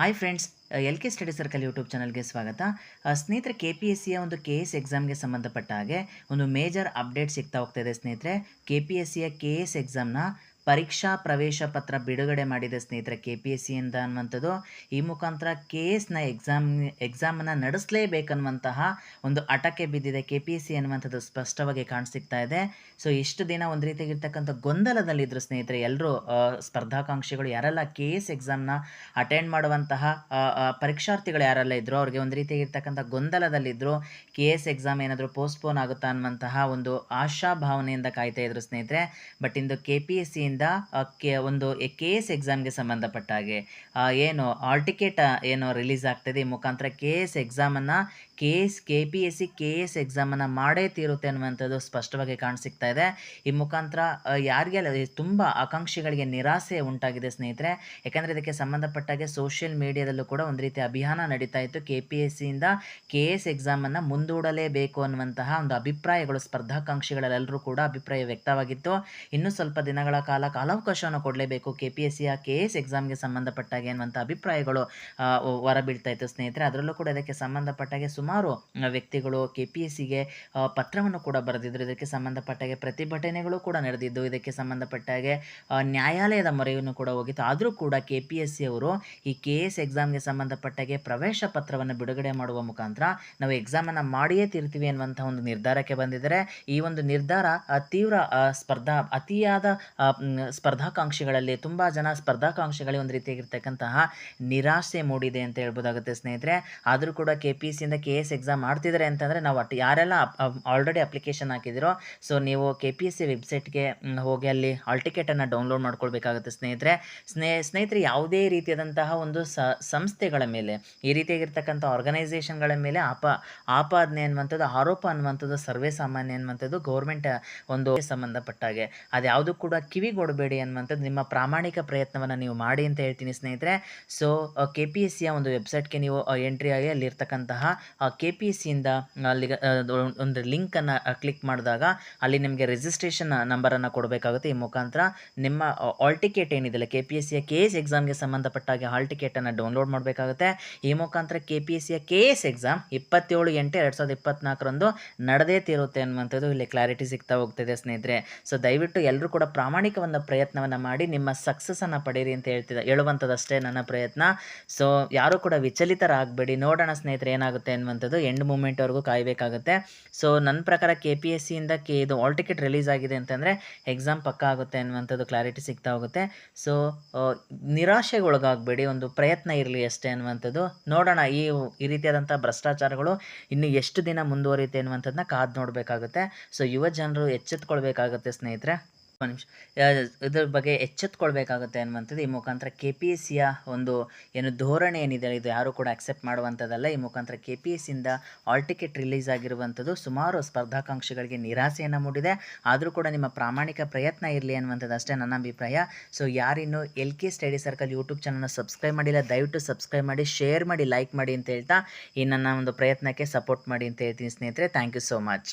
Hi friends L K study circle YouTube ಚಾನಲ್ಗೆ ಸ್ವಾಗತ. ಸ್ನೇಹಿತರೆ ಕೆ ಪಿ ಎಸ್ ಸಿಯ ಒಂದು ಕೆ ಎಸ್ ಎಕ್ಸಾಮ್ಗೆ ಸಂಬಂಧಪಟ್ಟ ಹಾಗೆ ಒಂದು ಮೇಜರ್ ಅಪ್ಡೇಟ್ ಸಿಗ್ತಾ ಹೋಗ್ತಾ ಇದೆ ಸ್ನೇಹಿತರೆ. ಕೆ ಪಿ ಎಸ್ ಸಿಯ ಕೆ ಎಸ್ ಎಕ್ಸಾಮ್ನ ಪರೀಕ್ಷಾ ಪ್ರವೇಶ ಪತ್ರ ಬಿಡುಗಡೆ ಮಾಡಿದೆ ಸ್ನೇಹಿತರೆ ಕೆ ಪಿ ಎಸ್ ಸಿಯಿಂದ ಅನ್ನುವಂಥದ್ದು, ಈ ಮುಖಾಂತರ ಕೆ ಎಸ್ನ ಎಕ್ಸಾಮ್ ಎಕ್ಸಾಮನ್ನು ನಡೆಸಲೇಬೇಕನ್ನುವಂತಹ ಒಂದು ಅಟಕೆ ಬಿದ್ದಿದೆ. ಕೆ ಪಿ ಎಸ್ ಸಿ ಅನ್ನುವಂಥದ್ದು ಸ್ಪಷ್ಟವಾಗಿ ಕಾಣಿಸ್ತಾ ಇದೆ. ಸೊ ಇಷ್ಟು ದಿನ ಒಂದು ರೀತಿಯಾಗಿರ್ತಕ್ಕಂಥ ಗೊಂದಲದಲ್ಲಿದ್ದರು ಸ್ನೇಹಿತರೆ ಎಲ್ಲರೂ ಸ್ಪರ್ಧಾಕಾಂಕ್ಷಿಗಳು ಯಾರೆಲ್ಲ ಕೆ ಎಸ್ ಎಕ್ಸಾಮ್ನ ಅಟೆಂಡ್ ಮಾಡುವಂತಹ ಪರೀಕ್ಷಾರ್ಥಿಗಳು ಯಾರೆಲ್ಲ ಇದ್ದರು ಅವ್ರಿಗೆ ಒಂದು ರೀತಿಯಾಗಿರ್ತಕ್ಕಂಥ ಗೊಂದಲದಲ್ಲಿದ್ದರು ಕೆ ಎಸ್ ಎಕ್ಸಾಮ್ ಏನಾದರೂ ಪೋಸ್ಟ್ಪೋನ್ ಆಗುತ್ತಾ ಅನ್ನುವಂತಹ ಒಂದು ಆಶಾ ಭಾವನೆಯಿಂದ ಕಾಯ್ತಾ ಇದ್ರು ಸ್ನೇಹಿತರೆ. ಬಟ್ ಇಂದು ಕೆ ಪಿ ಎಸ್ ಸಿಯಿಂದ ಕೆ, ಒಂದು ಕೆ ಎಸ್ ಎಕ್ಸಾಮ್ಗೆ ಸಂಬಂಧಪಟ್ಟ ಹಾಗೆ ಏನು ಆಲ್ ಟಿಕೆಟ್ ಏನು ರಿಲೀಸ್ ಆಗ್ತದೆ, ಈ ಮುಖಾಂತರ K S ಎಕ್ಸಾಮನ್ನು K S K P S C K S ಎಕ್ಸಾಮನ್ನು ಮಾಡೇ ತೀರುತ್ತೆ ಅನ್ನುವಂಥದ್ದು ಸ್ಪಷ್ಟವಾಗಿ ಕಾಣಿಸ್ತಾ ಇದೆ. ಈ ಮುಖಾಂತರ ಯಾರಿಗೆಲ್ಲ ತುಂಬ ಆಕಾಂಕ್ಷಿಗಳಿಗೆ ನಿರಾಸೆ ಉಂಟಾಗಿದೆ ಸ್ನೇಹಿತರೆ. ಯಾಕಂದರೆ ಇದಕ್ಕೆ ಸಂಬಂಧಪಟ್ಟಾಗೆ ಸೋಷಿಯಲ್ ಮೀಡಿಯಾದಲ್ಲೂ ಕೂಡ ಒಂದು ರೀತಿ ಅಭಿಯಾನ ನಡೀತಾ ಇತ್ತು. ಕೆ ಪಿ ಎಸ್ ಸಿಯಿಂದ ಕೆ ಎಸ್ ಎಕ್ಸಾಮನ್ನು ಮುಂದೂಡಲೇಬೇಕು ಅನ್ನುವಂತಹ ಒಂದು ಅಭಿಪ್ರಾಯಗಳು ಸ್ಪರ್ಧಾಕಾಂಕ್ಷಿಗಳೆಲ್ಲರೂ ಕೂಡ ಅಭಿಪ್ರಾಯ ವ್ಯಕ್ತವಾಗಿತ್ತು. ಇನ್ನೂ ಸ್ವಲ್ಪ ದಿನಗಳ ಕಾಲ ಕಾಲಾವಕಾಶವನ್ನು ಕೊಡಲೇಬೇಕು. ಕೆ ಪಿ ಎಸ್ ಸಿಯ ಕೆ ಎಸ್ ಎಕ್ಸಾಮ್ಗೆ ಸಂಬಂಧಪಟ್ಟಾಗೆ ಅನ್ನುವಂಥ ಅಭಿಪ್ರಾಯಗಳು ಹೊರಬೀಳ್ತಾ ಇತ್ತು ಸ್ನೇಹಿತರೆ. ಅದರಲ್ಲೂ ಕೂಡ ಇದಕ್ಕೆ ಸಂಬಂಧಪಟ್ಟಾಗೆ ಸುಮಾರು ವ್ಯಕ್ತಿಗಳು ಕೆ ಪಿ ಎಸ್ ಸಿಗೆ ಪತ್ರವನ್ನು ಕೂಡ ಬರೆದಿದ್ದರು ಇದಕ್ಕೆ ಸಂಬಂಧಪಟ್ಟಾಗೆ ಪ್ರತಿಭಟನೆಗಳು ಕೂಡ ನಡೆದಿದ್ದು. ಇದಕ್ಕೆ ಸಂಬಂಧಪಟ್ಟಾಗೆ ನ್ಯಾಯಾಲಯದ ಮೊರೆಯನ್ನು ಕೂಡ ಹೋಗಿತ್ತು. ಆದರೂ ಕೂಡ ಕೆ ಪಿ ಎಸ್ ಸಿ ಅವರು ಈ ಕೆ ಎಸ್ ಎಕ್ಸಾಮ್ಗೆ ಸಂಬಂಧಪಟ್ಟಾಗೆ ಪ್ರವೇಶ ಪತ್ರವನ್ನು ಬಿಡುಗಡೆ ಮಾಡುವ ಮುಖಾಂತರ ನಾವು ಎಕ್ಸಾಮನ್ನು ಮಾಡಿಯೇ ತೀರ್ತೀವಿ ಅನ್ನುವಂಥ ಒಂದು ನಿರ್ಧಾರಕ್ಕೆ ಬಂದಿದ್ದಾರೆ. ಈ ಒಂದು ನಿರ್ಧಾರ ತೀವ್ರ ಸ್ಪರ್ಧಾ, ಅತಿಯಾದ ಸ್ಪರ್ಧಾಕಾಂಕ್ಷಿಗಳಲ್ಲಿ ತುಂಬ ಜನ ಸ್ಪರ್ಧಾಕಾಂಕ್ಷಿಗಳಿಗೆ ಒಂದು ರೀತಿಯಾಗಿರ್ತಕ್ಕಂತಹ ನಿರಾಸೆ ಮೂಡಿದೆ ಅಂತ ಹೇಳ್ಬೋದಾಗುತ್ತೆ ಸ್ನೇಹಿತರೆ. ಆದರೂ ಕೂಡ ಕೆ ಪಿ ಸಿಯಿಂದ ಕೆ ಎಸ್ ಎಕ್ಸಾಮ್ ಮಾಡ್ತಿದ್ದಾರೆ ಅಂತಂದರೆ ನಾವು ಅಟ್ ಯಾರೆಲ್ಲ ಆಲ್ರೆಡಿ ಅಪ್ಲಿಕೇಶನ್ ಹಾಕಿದಿರೋ ಸೊ ನೀವು ಕೆ ಪಿ ಎಸ್ ಸಿ ವೆಬ್ಸೈಟ್ಗೆ ಹೋಗಿ ಅಲ್ಲಿ ಹಾಲ್ ಟಿಕೆಟನ್ನು ಡೌನ್ಲೋಡ್ ಮಾಡ್ಕೊಳ್ಬೇಕಾಗುತ್ತೆ ಸ್ನೇಹಿತರೆ. ಸ್ನೇ, ಸ್ನೇಹಿತರೆ, ಯಾವುದೇ ರೀತಿಯಾದಂತಹ ಒಂದು ಸಂಸ್ಥೆಗಳ ಮೇಲೆ, ಈ ರೀತಿಯಾಗಿರ್ತಕ್ಕಂಥ ಆರ್ಗನೈಸೇಷನ್ಗಳ ಮೇಲೆ ಆಪ, ಆಪಾದನೆ ಅನ್ನುವಂಥದ್ದು, ಆರೋಪ ಅನ್ನುವಂಥದ್ದು, ಸರ್ವೇ ಸಾಮಾನ್ಯ ಅನ್ನುವಂಥದ್ದು ಗೌರ್ಮೆಂಟ್ ಒಂದು ಸಂಬಂಧಪಟ್ಟಾಗೆ. ಅದ್ಯಾವುದು ಕೂಡ ಕಿವಿಗೊಡಬೇಡಿ ಅನ್ನುವಂಥದ್ದು ನಿಮ್ಮ ಪ್ರಾಮಾಣಿಕ ಪ್ರಯತ್ನವನ್ನು ನೀವು ಮಾಡಿ ಅಂತ ಹೇಳ್ತೀನಿ ಸ್ನೇಹಿತರೆ. ಸೊ ಕೆ ಪಿ ಎಸ್ ಸಿಯ ಒಂದು ವೆಬ್ಸೈಟ್ಗೆ ನೀವು ಎಂಟ್ರಿ ಆಗಿ ಅಲ್ಲಿರ್ತಕ್ಕಂತಹ ಕೆ ಪಿ ಎಸ್ ಸಿಯಿಂದ ಅಲ್ಲಿಗೆ ಒಂದು ಲಿಂಕನ್ನು ಕ್ಲಿಕ್ ಮಾಡಿದಾಗ ಅಲ್ಲಿ ನಿಮಗೆ ರಿಜಿಸ್ಟ್ರೇಷನ್ ನಂಬರನ್ನು ಕೊಡಬೇಕಾಗುತ್ತೆ. ಈ ಮುಖಾಂತರ ನಿಮ್ಮ ಆಲ್ ಟಿಕೆಟ್ ಏನಿದೆಲ್ಲ ಕೆ ಪಿ ಎಸ್ ಸಿಯ ಕೆ ಎಸ್ ಎಕ್ಸಾಮ್ಗೆ ಸಂಬಂಧಪಟ್ಟಾಗೆ ಹಾಲ್ ಟಿಕೆಟನ್ನು ಡೌನ್ಲೋಡ್ ಮಾಡಬೇಕಾಗುತ್ತೆ. ಈ ಮುಖಾಂತರ ಕೆ ಪಿ ಎಸ್ ಸಿಯ ಕೆ ಎಸ್ ಎಕ್ಸಾಮ್ ಇಪ್ಪತ್ತೇಳು ಎಂಟು ಎರಡು ಸಾವಿರದ ಇಪ್ಪತ್ನಾಲ್ಕರಂದು ನಡೆದೇ ತೀರುತ್ತೆ ಅನ್ನುವಂಥದ್ದು ಇಲ್ಲಿ ಕ್ಲಾರಿಟಿ ಸಿಗ್ತಾ ಹೋಗ್ತಿದೆ ಸ್ನೇಹಿತರೆ. ಸೊ ದಯವಿಟ್ಟು ಎಲ್ಲರೂ ಕೂಡ ಪ್ರಾಮಾಣಿಕ ಒಂದು ಪ್ರಯತ್ನವನ್ನು ಮಾಡಿ ನಿಮ್ಮ ಸಕ್ಸಸ್ಸನ್ನು ಪಡೀರಿ ಅಂತ ಹೇಳ್ತಿದ್ದೆ, ಹೇಳುವಂಥದ್ದಷ್ಟೇ ನನ್ನ ಪ್ರಯತ್ನ. ಸೊ ಯಾರೂ ಕೂಡ ವಿಚಲಿತರಾಗಬೇಡಿ. ನೋಡೋಣ ಸ್ನೇಹಿತರೆ, ಏನಾಗುತ್ತೆ ಅನ್ನುವಂಥದ್ದು ಎಂಡ್ ಮೂಮೆಂಟ್ವರೆಗೂ ಕಾಯಬೇಕಾಗುತ್ತೆ. ಸೊ ನನ್ನ ಪ್ರಕಾರ ಕೆ ಪಿ ಎಸ್ ಸಿಯಿಂದ ಕೆ ಇದು ಆಲ್ ಟಿಕೆಟ್ ರಿಲೀಸ್ ಆಗಿದೆ ಅಂತಂದರೆ ಎಕ್ಸಾಮ್ ಪಕ್ಕ ಆಗುತ್ತೆ ಅನ್ನುವಂಥದ್ದು ಕ್ಲಾರಿಟಿ ಸಿಗ್ತಾ ಹೋಗುತ್ತೆ. ಸೊ ನಿರಾಶೆಗೊಳಗಾಗಬೇಡಿ. ಒಂದು ಪ್ರಯತ್ನ ಇರಲಿ ಅಷ್ಟೇ ಅನ್ನುವಂಥದ್ದು. ನೋಡೋಣ, ಈ ಈ ರೀತಿಯಾದಂಥ ಭ್ರಷ್ಟಾಚಾರಗಳು ಇನ್ನು ಎಷ್ಟು ದಿನ ಮುಂದುವರಿಯುತ್ತೆ ಅನ್ನುವಂಥದ್ದನ್ನ ಕಾದು ನೋಡಬೇಕಾಗುತ್ತೆ. ಸೊ ಯುವ ಜನರು ಎಚ್ಚೆತ್ಕೊಳ್ಬೇಕಾಗುತ್ತೆ ಸ್ನೇಹಿತರೆ. ನಿಮಿಷ. ಇದ್ರ ಬಗ್ಗೆ ಎಚ್ಚೆತ್ಕೊಳ್ಬೇಕಾಗುತ್ತೆ ಅನ್ನುವಂಥದ್ದು ಈ ಮುಖಾಂತರ ಕೆ ಪಿ ಎಸ್ ಸಿಯ ಒಂದು ಏನು ಧೋರಣೆ ಏನಿದೆ, ಇದು ಯಾರು ಕೂಡ ಅಕ್ಸೆಪ್ಟ್ ಮಾಡುವಂಥದ್ದಲ್ಲ. ಈ ಮುಖಾಂತರ ಕೆ ಪಿ ಎಸ್ ಇಂದ ಆಲ್ ಟಿಕೆಟ್ ರಿಲೀಸ್ ಆಗಿರುವಂಥದ್ದು ಸುಮಾರು ಸ್ಪರ್ಧಾಕಾಂಕ್ಷಿಗಳಿಗೆ ನಿರಾಸೆಯನ್ನು ಮೂಡಿದೆ. ಆದರೂ ಕೂಡ ನಿಮ್ಮ ಪ್ರಾಮಾಣಿಕ ಪ್ರಯತ್ನ ಇರಲಿ ಅನ್ನುವಂಥದ್ದು ಅಷ್ಟೇ ನನ್ನ ಅಭಿಪ್ರಾಯ. So ಯಾರಿನ್ನೂ L K study circle YouTube ಚಾನಲ್ನ ಸಬ್ಸ್ಕ್ರೈಬ್ ಮಾಡಿಲ್ಲ, ದಯವಿಟ್ಟು ಸಬ್ಸ್ಕ್ರೈಬ್ ಮಾಡಿ ಶೇರ್ ಮಾಡಿ ಲೈಕ್ ಮಾಡಿ ಅಂತ ಹೇಳ್ತಾ ಈ ನನ್ನ ಒಂದು ಪ್ರಯತ್ನಕ್ಕೆ ಸಪೋರ್ಟ್ ಮಾಡಿ ಅಂತ ಹೇಳ್ತೀನಿ ಸ್ನೇಹಿತರೆ. Thank you so much